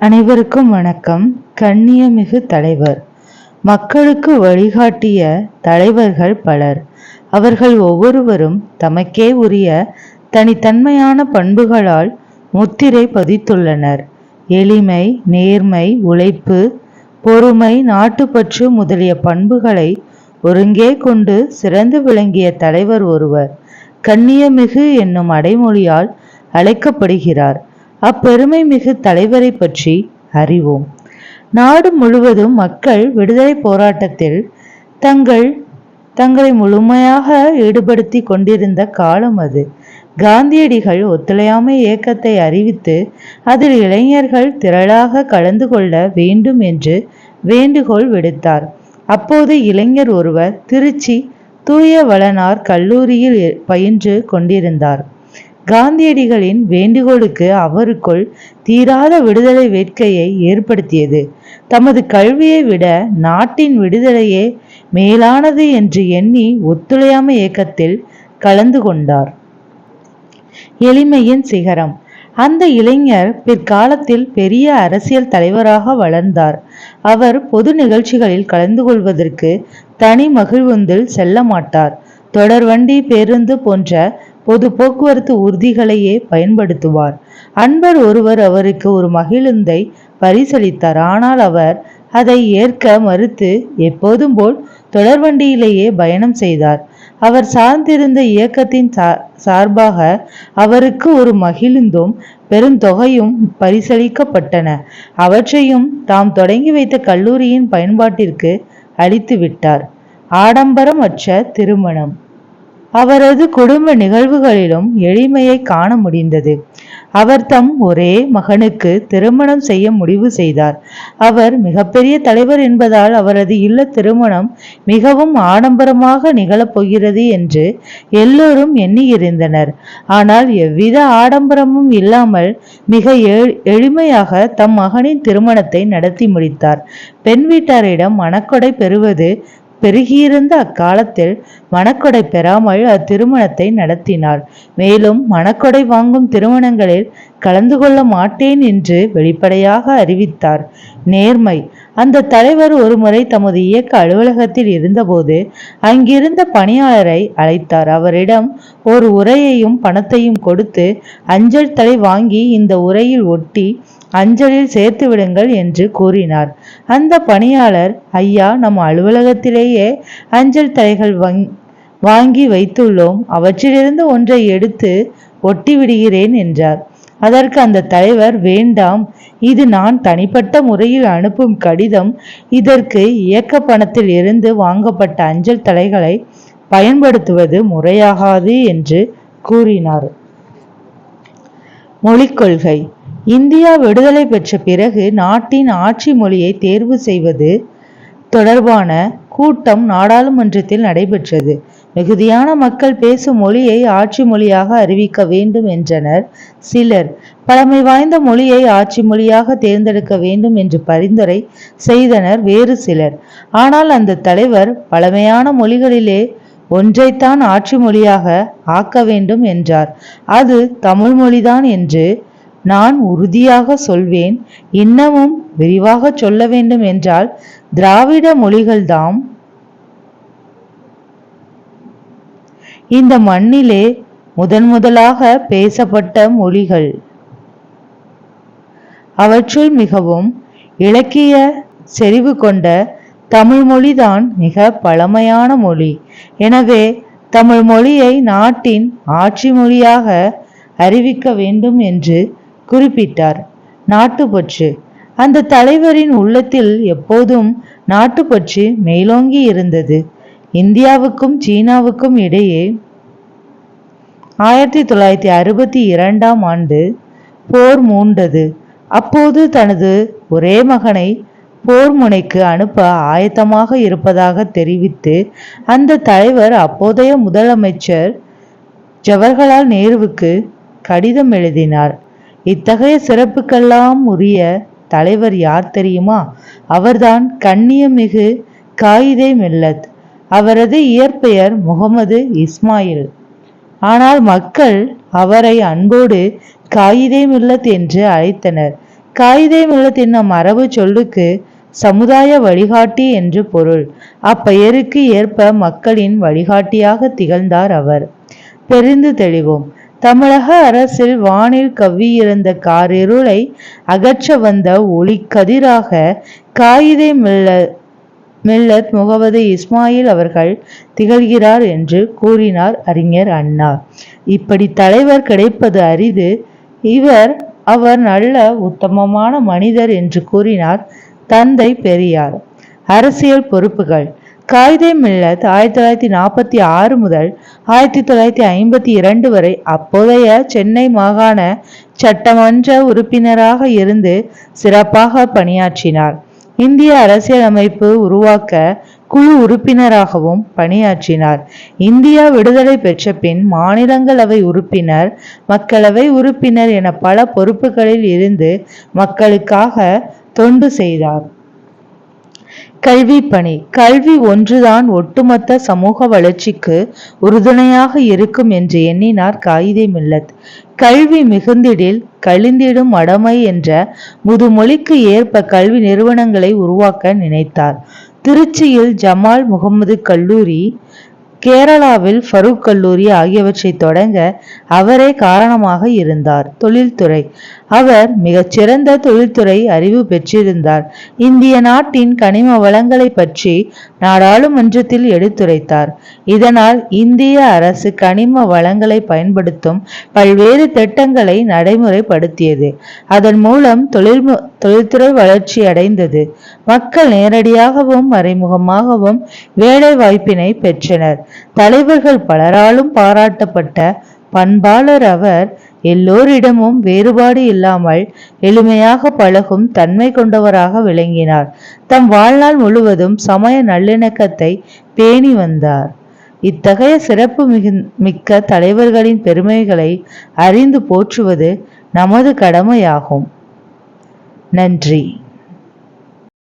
அனைவருக்கும் வணக்கம். கண்ணியமிகு தலைவர். மக்களுக்கு வழிகாட்டிய தலைவர்கள் பலர். அவர்கள் ஒவ்வொருவரும் தமக்கே உரிய தனித்தன்மையான பண்புகளால் முத்திரை பதித்துள்ளனர். எளிமை நேர்மை உழைப்பு பொறுமை நாட்டுப்பற்று முதலிய பண்புகளை ஒருங்கே கொண்டு சிறந்து விளங்கிய தலைவர் ஒருவர். கண்ணியமிகு என்னும் அடைமொழியால் அழைக்கப்படுகிறார். அப்பெருமை மிகு தலைவரை பற்றி அறிவோம். நாடு முழுவதும் மக்கள் விடுதலை போராட்டத்தில் தங்கள் தங்களை முழுமையாக ஈடுபடுத்தி கொண்டிருந்த காலம் அது. காந்தியடிகள் ஒத்துழையாமை இயக்கத்தை அறிவித்து அதில் இளைஞர்கள் திரளாக கலந்து கொள்ள வேண்டும் என்று வேண்டுகோள் விடுத்தார். அப்போது இளைஞர் ஒருவர் திருச்சி தூய வளனார் கல்லூரியில் பயின்று கொண்டிருந்தார். காந்தியடிகளின் வேண்டுகோளுக்கு அவருக்குள் தீராத விடுதலை வேட்கையை ஏற்படுத்தியது. தமது கல்வியை விட நாட்டின் விடுதலையே மேலானது என்று எண்ணி ஒத்துழையாமை இயக்கத்தில் கலந்து கொண்டார். எளிமையின் சிகரம். அந்த இளைஞர் பிற்காலத்தில் பெரிய அரசியல் தலைவராக வளர்ந்தார். அவர் பொது நிகழ்ச்சிகளில் கலந்து கொள்வதற்கு தனி மகிழ்வுந்தில் செல்ல மாட்டார். தொடர்வண்டி பேருந்து போன்ற பொது போக்குவரத்து ஊர்திகளையே பயன்படுத்துவார். அன்பர் ஒருவர் அவருக்கு ஒரு மகிழுந்தை பரிசளித்தார். ஆனால் அவர் அதை ஏற்க மறுத்து எப்போதும் போல் தொடர்வண்டியிலேயே பயணம் செய்தார். அவர் சார்ந்திருந்த இயக்கத்தின் சார்பாக அவருக்கு ஒரு மகிழுந்தும் பெருந்தொகையும் பரிசளிக்கப்பட்டன. அவற்றையும் தாம் தொடங்கி வைத்த கல்லூரியின் பயன்பாட்டிற்கு அளித்து விட்டார் ஆடம்பரமற்ற திருமணம். அவரது குடும்ப நிகழ்வுகளிலும் எளிமையை காண முடிந்தது. அவர் தம் ஒரே மகனுக்கு திருமணம் செய்ய முடிவு செய்தார். அவர் மிகப்பெரிய தலைவர் என்பதால் அவரது இல்ல திருமணம் மிகவும் ஆடம்பரமாக நிகழப்போகிறது என்று எல்லோரும் எண்ணியிருந்தனர். ஆனால் எவ்வித ஆடம்பரமும் இல்லாமல் மிக எளிமையாக தம் மகனின் திருமணத்தை நடத்தி முடித்தார். பெண் வீட்டாரிடம் மணக்கொடை பெறுவது பெருகியிருந்த அக்காலத்தில் மணக்கொடை பெறாமல் அத்திருமணத்தை நடத்தினார் மேலும் மணக்கொடை வாங்கும் திருமணங்களில் கலந்து கொள்ள மாட்டேன் என்று வெளிப்படையாக அறிவித்தார். நேர்மை அந்த தலைவர் ஒருமுறை தமது இயக்க அலுவலகத்தில் இருந்தபோது அங்கிருந்த பணியாளரை அழைத்தார். அவரிடம் ஒரு உரையையும் பணத்தையும் கொடுத்து அஞ்சல் தலை வாங்கி இந்த உரையில் ஒட்டி அஞ்சலில் சேர்த்து விடுங்கள் என்று கூறினார். அந்த பணியாளர் ஐயா நம் அலுவலகத்திலேயே அஞ்சல் தலைகள் வாங்கி வைத்துள்ளோம். அவற்றிலிருந்து ஒன்றை எடுத்து ஒட்டி விடுகிறேன் என்றார். அதற்கு அந்த தலைவர் வேண்டாம் இது நான் தனிப்பட்ட முறையில் அனுப்பும் கடிதம். இதற்கு இயக்க பணத்தில் இருந்து வாங்கப்பட்ட அஞ்சல் தலைகளை பயன்படுத்துவது முறையாகாது என்று கூறினார். மொழிக் கொள்கை. இந்தியா விடுதலை பெற்ற பிறகு நாட்டின் ஆட்சி மொழியை தேர்வு செய்வது தொடர்பான கூட்டம் நாடாளுமன்றத்தில் நடைபெற்றது. மிகுதியான மக்கள் பேசும் மொழியை ஆட்சி மொழியாக அறிவிக்க வேண்டும் என்றனர். சிலர் பழமை வாய்ந்த மொழியை ஆட்சி மொழியாக தேர்ந்தெடுக்க வேண்டும் என்று பரிந்துரை செய்தனர் வேறு சிலர். ஆனால் அந்த தலைவர் பழமையான மொழிகளிலே ஒன்றைத்தான் ஆட்சி மொழியாக ஆக்க வேண்டும் என்றார். அது தமிழ் மொழிதான் என்று நான் உறுதியாக சொல்வேன். இன்னமும் விரிவாக சொல்ல வேண்டும் என்றால் திராவிட மொழிகள்தாம் இந்த மண்ணிலே முதன் முதலாக பேசப்பட்ட மொழிகள். அவற்றுள் மிகவும் இலக்கிய செறிவு கொண்ட தமிழ் மொழிதான் மிக பழமையான மொழி. எனவே தமிழ் மொழியை நாட்டின் ஆட்சி மொழியாக அறிவிக்க வேண்டும் என்று குறிப்பிட்டார். நாட்டுப்பற்று அந்த தலைவரின் உள்ளத்தில் எப்போதும் நாட்டுப்பற்று மேலோங்கி இருந்தது. இந்தியாவுக்கும் சீனாவுக்கும் இடையே ஆயிரத்தி தொள்ளாயிரத்தி அறுபத்தி இரண்டாம் ஆண்டு போர் மூண்டது. அப்போது தனது ஒரே மகனை போர் முனைக்கு அனுப்ப ஆயத்தமாக இருப்பதாக தெரிவித்து அந்த தலைவர் அப்போதைய முதலமைச்சர் ஜவஹர்லால் நேருவுக்கு கடிதம் எழுதினார். இத்தகைய சிறப்புக்கெல்லாம் உரிய தலைவர் யார் தெரியுமா? அவர்தான் கண்ணியமிகு காயிதே மில்லத். அவரது இயற்பெயர் முகமது இஸ்மாயில். ஆனால் மக்கள் அவரை அன்போடு காயிதே மில்லத் என்று அழைத்தனர். காயிதே மில்லத் என்னும் மரபு சொல்லுக்கு சமுதாய வழிகாட்டி என்று பொருள். அப்பெயருக்கு ஏற்ப மக்களின் வழிகாட்டியாக திகழ்ந்தார் அவர். தெரிந்து தெளிவோம். தமிழக அரசில் வானில் கவ்வியிருந்த காரிருளை அகற்ற வந்த ஒளிக்கதிராக காயிதே மில்ல மில்லத் முகமது இஸ்மாயில் அவர்கள் திகழ்கிறார் என்று கூறினார் அறிஞர் அண்ணா. இப்படி தலைவர் கிடைப்பது அரிது. இவர் அவர் நல்ல உத்தமமான மனிதர் என்று கூறினார் தந்தை பெரியார். அரசியல் பொறுப்புகள். காயிதே மில்லத் ஆயிரத்தி தொள்ளாயிரத்தி நாற்பத்தி ஆறு முதல் ஆயிரத்தி தொள்ளாயிரத்தி ஐம்பத்தி இரண்டு வரை அப்போதைய சென்னை மாகாண சட்டமன்ற உறுப்பினராக இருந்து சிறப்பாக பணியாற்றினார். இந்திய அரசியலமைப்பு உருவாக்க குழு உறுப்பினராகவும் பணியாற்றினார். இந்தியா விடுதலை பெற்ற பின் மாநிலங்களவை உறுப்பினர் மக்களவை உறுப்பினர் என பல பொறுப்புகளில் இருந்து மக்களுக்காக தொண்டு செய்தார். கல்வி பணி கல்வி ஒன்றுதான் ஒட்டுமொத்த சமூக வளர்ச்சிக்கு உறுதுணையாக இருக்கும் என்று எண்ணினார் காயிதே மில்லத். கல்வி மிகுந்திடில் கழிந்திடும் மடமை என்ற முதுமொழிக்கு ஏற்ப கல்வி நிறுவனங்களை உருவாக்க நினைத்தார். திருச்சியில் ஜமால் முகமது கல்லூரி கேரளாவில் ஃபரூக் கல்லூரி ஆகியவற்றை தொடங்க அவரே காரணமாக இருந்தார். தொழில்துறை. அவர் மிகச்சிறந்த தொழில்துறை அறிவு பெற்றிருந்தார். இந்திய நாட்டின் கனிம வளங்களை பற்றி நாடாளுமன்றத்தில் எடுத்துரைத்தார். இதனால் இந்திய அரசு கனிம வளங்களை பயன்படுத்தும் பல்வேறு திட்டங்களை நடைமுறைப்படுத்தியது. அதன் மூலம் தொழில் தொழில்துறை வளர்ச்சி அடைந்தது. மக்கள் நேரடியாகவும் மறைமுகமாகவும் வேலை வாய்ப்பினை பெற்றனர். தலைவர்கள் பலராலும் பாராட்டப்பட்ட பண்பாளர் அவர் எல்லோரிடமும் வேறுபாடு இல்லாமல் எளிமையாக பழகும் தன்மை கொண்டவராக விளங்கினார். தம் வாழ்நாள் முழுவதும் சமய நல்லிணக்கத்தை பேணி வந்தார். இத்தகைய சிறப்பு மிகு மிக்க தலைவர்களின் பெருமைகளை அறிந்து போற்றுவது நமது கடமையாகும். நன்றி.